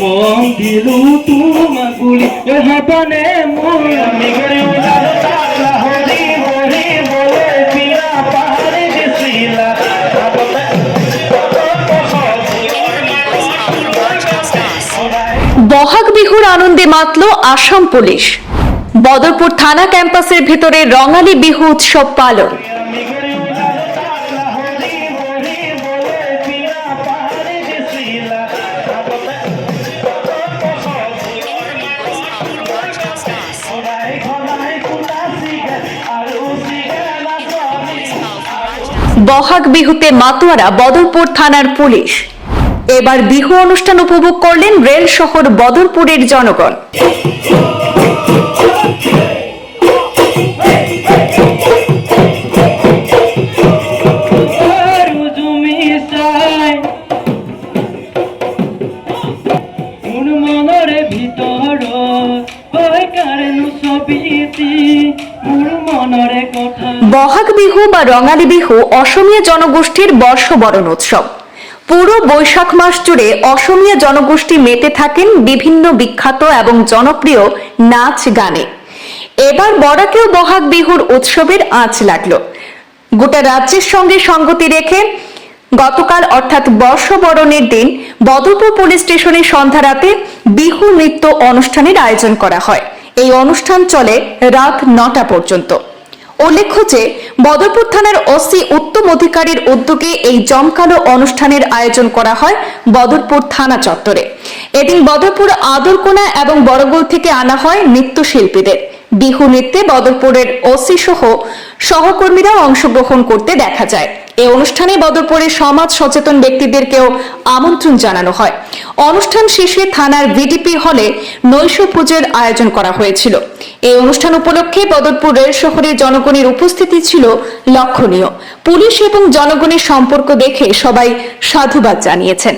মন দিলু তোমা গুলি বহাগ বিহুর আনন্দে মাতল আসাম পুলিশ। বদরপুর থানা ক্যাম্পাসের ভেতরে রঙালী বিহু উৎসব পালন। বহাগ বিহুতে মাতোয়ারা বদরপুর থানার পুলিশ। এবার বিহু অনুষ্ঠান উপভোগ করলেন রেল শহর বদরপুরের জনগণ। আৰু জুমি চাই বহাগ বিহু বা রঙালী বিহু অসমীয়া জনগোষ্ঠীর বর্ষবরণ উৎসব। পুরো বৈশাখ মাস জুড়ে অসমীয়া জনগোষ্ঠী মেতে থাকেন বিভিন্ন বিখ্যাত এবং জনপ্রিয় নাচ গানে। এবার বরাকেও বহাগ বিহুর উৎসবের আঁচ লাগল। গোটা রাজ্যের সঙ্গে সঙ্গতি রেখে গতকাল অর্থাৎ বর্ষবরণের দিন বদরপুর পুলিশ স্টেশনে সন্ধ্যা রাতে বিহু নৃত্য অনুষ্ঠানের আয়োজন করা হয়। এই অনুষ্ঠান চলে রাত নটা পর্যন্ত। উল্লেখ্য যে, বদরপুর থানার ওসি উত্তম অধিকারীর উদ্যোগে এই জমকালো অনুষ্ঠানের আয়োজন করা হয় বদরপুর থানা চত্বরে। এদিন বদরপুর আদরকোনা এবং বড়গোল থেকে আনা হয় নৃত্যশিল্পীদের। বিহু নৃত্যে বদরপুরের ওসি সহ সহকর্মীরা অংশগ্রহণ করতে দেখা যায়। এই অনুষ্ঠানে বদরপুরের সমাজ সচেতন ব্যক্তিদেরকেও আমন্ত্রণ জানানো হয়। অনুষ্ঠান শেষে থানার ভিডিপি হলে নৈশ পুজোর আয়োজন করা হয়েছিল। এই অনুষ্ঠান উপলক্ষে বদরপুর রেল শহরের জনগণের উপস্থিতি ছিল লক্ষণীয়। পুলিশ এবং জনগণের সম্পর্ক দেখে সবাই সাধুবাদ জানিয়েছেন।